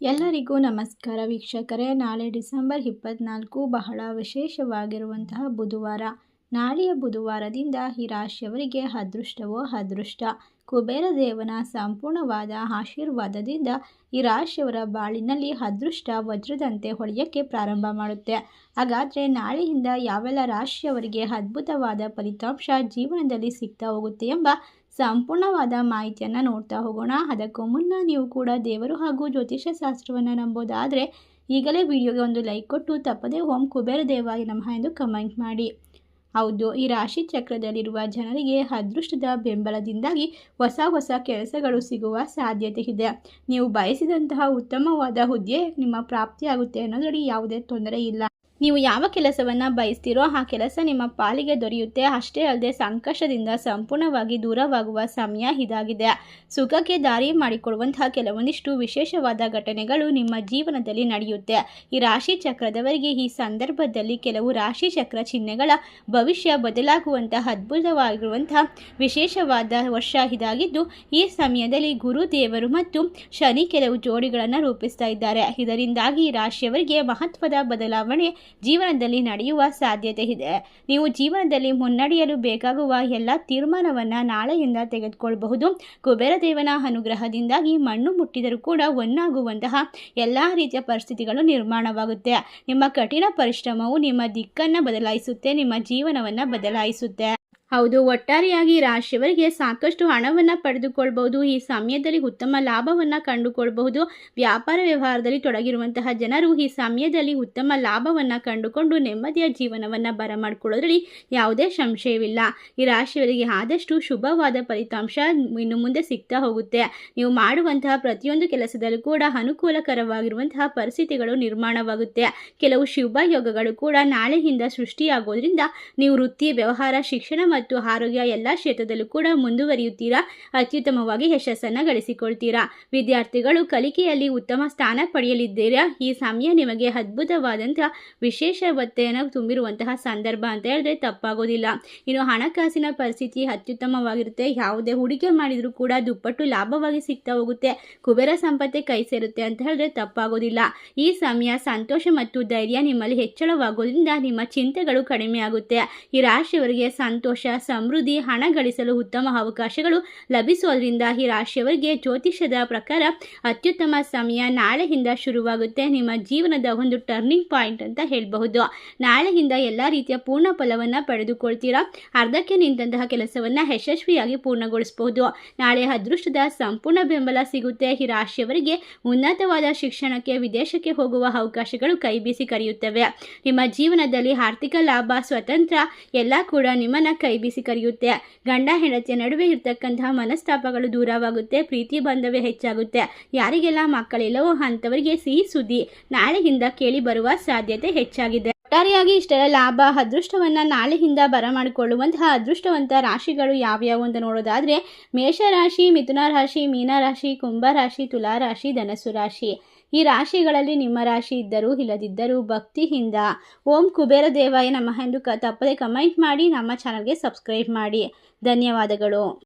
ಎಲ್ಲರಿಗೂ ನಮಸ್ಕಾರ ವೀಕ್ಷಕರೇ. ನಾಳೆ ಡಿಸೆಂಬರ್ ಇಪ್ಪತ್ನಾಲ್ಕು ಬಹಳ ವಿಶೇಷವಾಗಿರುವಂತಹ ಬುಧವಾರ. ನಾಳೆಯ ಬುಧವಾರದಿಂದ ಈ ರಾಶಿಯವರಿಗೆ ಅದೃಷ್ಟವೋ ಅದೃಷ್ಟ. ಕುಬೇರ ದೇವನ ಸಂಪೂರ್ಣವಾದ ಆಶೀರ್ವಾದದಿಂದ ಈ ರಾಶಿಯವರ ಬಾಳಿನಲ್ಲಿ ಅದೃಷ್ಟ ವಜ್ರದಂತೆ ಹೊಳೆಯೋಕ್ಕೆ ಪ್ರಾರಂಭ ಮಾಡುತ್ತೆ. ಹಾಗಾದರೆ ನಾಳೆಯಿಂದ ಯಾವೆಲ್ಲ ರಾಶಿಯವರಿಗೆ ಅದ್ಭುತವಾದ ಫಲಿತಾಂಶ ಜೀವನದಲ್ಲಿ ಸಿಗ್ತಾ ಹೋಗುತ್ತೆ ಎಂಬ ಸಂಪೂರ್ಣವಾದ ಮಾಹಿತಿಯನ್ನು ನೋಡ್ತಾ ಹೋಗೋಣ. ಅದಕ್ಕೂ ಮುನ್ನ ನೀವು ಕೂಡ ದೇವರು ಹಾಗೂ ಜ್ಯೋತಿಷ್ಯ ಶಾಸ್ತ್ರವನ್ನು ನಂಬೋದಾದರೆ ಈಗಲೇ ವಿಡಿಯೋಗೆ ಒಂದು ಲೈಕ್ ಕೊಟ್ಟು ತಪ್ಪದೇ ಓಂ ಕುಬೇರ ದೇವಾಯ ನಮಃ ಎಂದು ಕಮೆಂಟ್ ಮಾಡಿ. ಹೌದು, ಈ ರಾಶಿ ಚಕ್ರದಲ್ಲಿರುವ ಜನರಿಗೆ ಅದೃಷ್ಟದ ಬೆಂಬಲದಿಂದಾಗಿ ಹೊಸ ಹೊಸ ಕೆಲಸಗಳು ಸಿಗುವ ಸಾಧ್ಯತೆ ಇದೆ. ನೀವು ಬಯಸಿದಂತಹ ಉತ್ತಮವಾದ ಹುದ್ದೆ ನಿಮ್ಮ ಪ್ರಾಪ್ತಿಯಾಗುತ್ತೆ ಅನ್ನೋದರಲ್ಲಿ ಯಾವುದೇ ತೊಂದರೆ ಇಲ್ಲ. ನೀವು ಯಾವ ಕೆಲಸವನ್ನು ಬಯಸ್ತೀರೋ ಆ ಕೆಲಸ ನಿಮ್ಮ ಪಾಲಿಗೆ ದೊರೆಯುತ್ತೆ. ಅಷ್ಟೇ ಅಲ್ಲದೆ ಸಂಕಷ್ಟದಿಂದ ಸಂಪೂರ್ಣವಾಗಿ ದೂರವಾಗುವ ಸಮಯ ಇದಾಗಿದೆ. ಸುಖಕ್ಕೆ ದಾರಿ ಮಾಡಿಕೊಡುವಂತಹ ಕೆಲವೊಂದಿಷ್ಟು ವಿಶೇಷವಾದ ಘಟನೆಗಳು ನಿಮ್ಮ ಜೀವನದಲ್ಲಿ ನಡೆಯುತ್ತೆ. ಈ ರಾಶಿ ಚಕ್ರದವರಿಗೆ ಈ ಸಂದರ್ಭದಲ್ಲಿ ಕೆಲವು ರಾಶಿ ಚಕ್ರ ಚಿಹ್ನೆಗಳ ಭವಿಷ್ಯ ಬದಲಾಗುವಂತಹ ಅದ್ಭುತವಾಗಿರುವಂತಹ ವಿಶೇಷವಾದ ವರ್ಷ ಇದಾಗಿದ್ದು, ಈ ಸಮಯದಲ್ಲಿ ಗುರು, ದೇವರು ಮತ್ತು ಶನಿ ಕೆಲವು ಜೋಡಿಗಳನ್ನು ರೂಪಿಸ್ತಾ ಇದ್ದಾರೆ. ಇದರಿಂದಾಗಿ ರಾಶಿಯವರಿಗೆ ಮಹತ್ವದ ಬದಲಾವಣೆ ಜೀವನದಲ್ಲಿ ನಡೆಯುವ ಸಾಧ್ಯತೆ ಇದೆ. ನೀವು ಜೀವನದಲ್ಲಿ ಮುನ್ನಡೆಯಲು ಬೇಕಾಗುವ ಎಲ್ಲ ತೀರ್ಮಾನವನ್ನು ನಾಳೆಯಿಂದ ತೆಗೆದುಕೊಳ್ಳಬಹುದು ಕುಬೇರ ದೇವನ ಅನುಗ್ರಹದಿಂದಾಗಿ ಮಣ್ಣು ಮುಟ್ಟಿದರೂ ಕೂಡ ಒನ್ನಾಗುವಂತಹ ಎಲ್ಲ ರೀತಿಯ ಪರಿಸ್ಥಿತಿಗಳು ನಿರ್ಮಾಣವಾಗುತ್ತೆ. ನಿಮ್ಮ ಕಠಿಣ ಪರಿಶ್ರಮವು ನಿಮ್ಮ ದಿಕ್ಕನ್ನು ಬದಲಾಯಿಸುತ್ತೆ, ನಿಮ್ಮ ಜೀವನವನ್ನು ಬದಲಾಯಿಸುತ್ತೆ. ಹೌದು, ಒಟ್ಟಾರೆಯಾಗಿ ರಾಶಿಯವರಿಗೆ ಸಾಕಷ್ಟು ಹಣವನ್ನು ಪಡೆದುಕೊಳ್ಬಹುದು. ಈ ಸಮಯದಲ್ಲಿ ಉತ್ತಮ ಲಾಭವನ್ನು ಕಂಡುಕೊಳ್ಬಹುದು. ವ್ಯಾಪಾರ ವ್ಯವಹಾರದಲ್ಲಿ ತೊಡಗಿರುವಂತಹ ಜನರು ಈ ಸಮಯದಲ್ಲಿ ಉತ್ತಮ ಲಾಭವನ್ನು ಕಂಡುಕೊಂಡು ನೆಮ್ಮದಿಯ ಜೀವನವನ್ನು ಬರಮಾಡಿಕೊಳ್ಳೋದ್ರಲ್ಲಿ ಯಾವುದೇ ಸಂಶಯವಿಲ್ಲ. ಈ ರಾಶಿಯವರಿಗೆ ಆದಷ್ಟು ಶುಭವಾದ ಫಲಿತಾಂಶ ಇನ್ನು ಮುಂದೆ ಸಿಗ್ತಾ ಹೋಗುತ್ತೆ. ನೀವು ಮಾಡುವಂತಹ ಪ್ರತಿಯೊಂದು ಕೆಲಸದಲ್ಲೂ ಕೂಡ ಅನುಕೂಲಕರವಾಗಿರುವಂತಹ ಪರಿಸ್ಥಿತಿಗಳು ನಿರ್ಮಾಣವಾಗುತ್ತೆ. ಕೆಲವು ಶುಭ ಯೋಗಗಳು ಕೂಡ ನಾಳೆಯಿಂದ ಸೃಷ್ಟಿಯಾಗೋದ್ರಿಂದ ನೀವು ವೃತ್ತಿ, ವ್ಯವಹಾರ, ಶಿಕ್ಷಣ ಮತ್ತು ಆರೋಗ್ಯ ಎಲ್ಲ ಕ್ಷೇತ್ರದಲ್ಲೂ ಕೂಡ ಮುಂದುವರಿಯುತ್ತೀರಾ? ಅತ್ಯುತ್ತಮವಾಗಿ ಯಶಸ್ಸನ್ನು ಗಳಿಸಿಕೊಳ್ತೀರಾ? ವಿದ್ಯಾರ್ಥಿಗಳು ಕಲಿಕೆಯಲ್ಲಿ ಉತ್ತಮ ಸ್ಥಾನ ಪಡೆಯಲಿದ್ದೀರಾ? ಈ ಸಮಯ ನಿಮಗೆ ಅದ್ಭುತವಾದಂತಹ ವಿಶೇಷ ವಿಶೇಷವತ್ತೆಯನ್ನು ತುಂಬಿರುವಂತಹ ಸಂದರ್ಭ ಅಂತ ಹೇಳಿದ್ರೆ ತಪ್ಪಾಗೋದಿಲ್ಲ. ಇನ್ನು ಹಣಕಾಸಿನ ಪರಿಸ್ಥಿತಿ ಅತ್ಯುತ್ತಮವಾಗಿರುತ್ತೆ. ಯಾವುದೇ ಹೂಡಿಕೆ ಮಾಡಿದರೂ ಕೂಡ ದುಪ್ಪಟ್ಟು ಲಾಭವಾಗಿ ಸಿಗ್ತಾ ಹೋಗುತ್ತೆ. ಕುಬೇರ ಸಂಪತ್ತೆ ಕೈ ಸೇರುತ್ತೆ ಅಂತ ಹೇಳಿದ್ರೆ ತಪ್ಪಾಗೋದಿಲ್ಲ. ಈ ಸಮಯ ಸಂತೋಷ ಮತ್ತು ಧೈರ್ಯ ನಿಮ್ಮಲ್ಲಿ ಹೆಚ್ಚಳವಾಗೋದ್ರಿಂದ ನಿಮ್ಮ ಚಿಂತೆಗಳು ಕಡಿಮೆ ಆಗುತ್ತೆ ಈ ರಾಶಿಯವರಿಗೆ ಸಂತೋಷ ಸಮೃದ್ಧಿ, ಹಣ ಗಳಿಸಲು ಉತ್ತಮ ಅವಕಾಶಗಳು ಲಭಿಸುವುದರಿಂದ ಈ ರಾಶಿಯವರಿಗೆ ಜ್ಯೋತಿಷ್ಯದ ಪ್ರಕಾರ ಅತ್ಯುತ್ತಮ ಸಮಯ ನಾಳೆಯಿಂದ ಶುರುವಾಗುತ್ತೆ. ನಿಮ್ಮ ಜೀವನದ ಒಂದು ಟರ್ನಿಂಗ್ ಪಾಯಿಂಟ್ ಅಂತ ಹೇಳಬಹುದು. ನಾಳೆಯಿಂದ ಎಲ್ಲ ರೀತಿಯ ಪೂರ್ಣ ಫಲವನ್ನು ಪಡೆದುಕೊಳ್ತೀರಾ? ಅರ್ಧಕ್ಕೆ ನಿಂತಹ ಕೆಲಸವನ್ನು ಯಶಸ್ವಿಯಾಗಿ ಪೂರ್ಣಗೊಳಿಸಬಹುದು. ನಾಳೆ ಅದೃಷ್ಟದ ಸಂಪೂರ್ಣ ಬೆಂಬಲ ಸಿಗುತ್ತೆ. ಈ ರಾಶಿಯವರಿಗೆ ಉನ್ನತವಾದ ಶಿಕ್ಷಣಕ್ಕೆ, ವಿದೇಶಕ್ಕೆ ಹೋಗುವ ಅವಕಾಶಗಳು ಕೈ ಬೀಸಿ ಕರೆಯುತ್ತವೆ. ನಿಮ್ಮ ಜೀವನದಲ್ಲಿ ಆರ್ಥಿಕ ಲಾಭ, ಸ್ವತಂತ್ರ ಎಲ್ಲ ಕೂಡ ನಿಮ್ಮನ್ನ ಕೈ ಬೀಸಿ ಕರೆಯುತ್ತೆ. ಗಂಡ ಹೆಂಡತಿಯ ನಡುವೆ ಇರ್ತಕ್ಕಂತಹ ಮನಸ್ತಾಪಗಳು ದೂರವಾಗುತ್ತೆ, ಪ್ರೀತಿ ಬಾಂಧವ್ಯ ಹೆಚ್ಚಾಗುತ್ತೆ. ಯಾರಿಗೆಲ್ಲ ಮಕ್ಕಳಿಲ್ಲವೋ ಅಂಥವರಿಗೆ ಸಿಹಿ ಸುದ್ದಿ ನಾಳೆಯಿಂದ ಕೇಳಿ ಬರುವ ಸಾಧ್ಯತೆ ಹೆಚ್ಚಾಗಿದೆ. ಒಟ್ಟಾರೆಯಾಗಿ ಇಷ್ಟರ ಲಾಭ, ಅದೃಷ್ಟವನ್ನು ನಾಳೆಯಿಂದ ಬರಮಾಡಿಕೊಳ್ಳುವಂತಹ ಅದೃಷ್ಟವಂತ ರಾಶಿಗಳು ಯಾವ್ಯಾವು ಅಂತ ನೋಡೋದಾದರೆ, ಮೇಷರಾಶಿ, ಮಿಥುನ ರಾಶಿ, ಮೀನರಾಶಿ, ಕುಂಭರಾಶಿ, ತುಲಾರಾಶಿ ಧನಸು ರಾಶಿ. ಈ ರಾಶಿಗಳಲ್ಲಿ ನಿಮ್ಮ ರಾಶಿ ಇದ್ದರೂ ಇಲ್ಲದಿದ್ದರೂ ಭಕ್ತಿಯಿಂದ. ಓಂ ಕುಬೇರ ದೇವಾಯ ನಮಃ ಎಂದು ಕ, ತಪ್ಪದೆ ಕಮೆಂಟ್ ಮಾಡಿ, ನಮ್ಮ ಚಾನಲ್ಗೆ ಸಬ್ಸ್ಕ್ರೈಬ್ ಮಾಡಿ. ಧನ್ಯವಾದಗಳು.